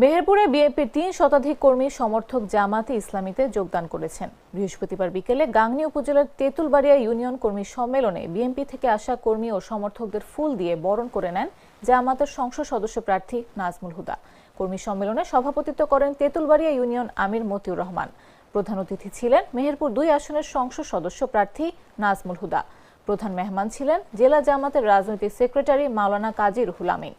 মেহেরপুরে বিএনপির তিন শতাধিক কর্মী সমর্থক জামাতে ইসলামীতে যোগদান করেছেন। বৃহস্পতিবার বিকেলে গাংনী উপজেলার তেঁতুলবাড়িয়া ইউনিয়ন কর্মী সম্মেলনে বিএনপি থেকে আসা কর্মী ও সমর্থকদের ফুল দিয়ে বরণ করে নেন জামাতের সংসদ সদস্য প্রার্থী নাজমুল হুদা। কর্মী সম্মেলনে সভাপতিত্ব করেন তেঁতুলবাড়িয়া ইউনিয়ন আমির মতিউর রহমান। প্রধান অতিথি ছিলেন মেহেরপুর দুই আসনের সংসদ সদস্য প্রার্থী নাজমুল হুদা। প্রধান মেহমান ছিলেন জেলা জামাতের রাজনৈতিক সেক্রেটারি মাওলানা কাজী রুহুল আমিন।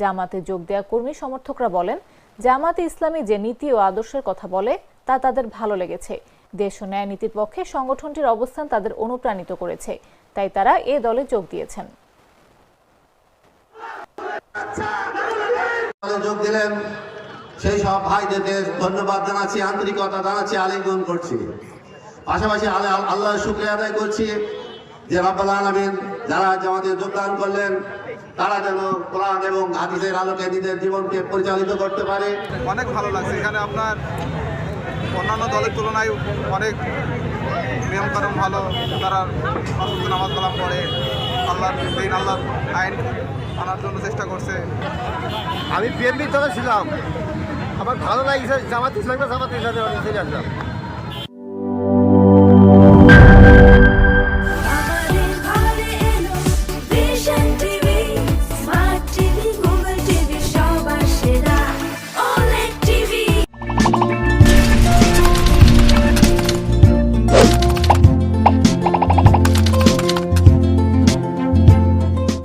জামাতে যোগ দেওয়া কর্মী সমর্থকরা বলেন জামাতে ইসলামী যে নীতি ও আদর্শের কথা বলে, তা তাদের ভালো লেগেছে। দেশ ও ন্যায় নীতির পক্ষে সংগঠনটির অবস্থান তাদের অনুপ্রাণিত করেছে। তাই তারা এ দলে যোগ দিয়েছেন। যোগ দিলেন। সেই সব ভাইদেরকে ধন্যবাদ জানাচ্ছি, আন্তরিকতা জানাচ্ছি, আলিঙ্গন করছি। পাশাপাশি আল্লাহ শুক্রিয়া আদায় করছি যে রব্বাল আলমিন যারা জামাতে যোগদান করলেন তারা যেন কোরআন এবং হাদিসের আলোকে নিজের জীবনকে পরিচালিত করতে পারে। অনেক ভালো লাগছে। এখানে আপনার অন্যান্য দলের তুলনায় অনেক নিয়মকানুন ভালো। তারা নামাজ কালাম পড়ে। আল্লাহর দিন আল্লাহর আইন আনার জন্য চেষ্টা করছে। আমি বিএনপির দলে ছিলাম। আমার ভালো লাগছে জামাত ইসলামকে জামাত ইসলামে চলে আসলাম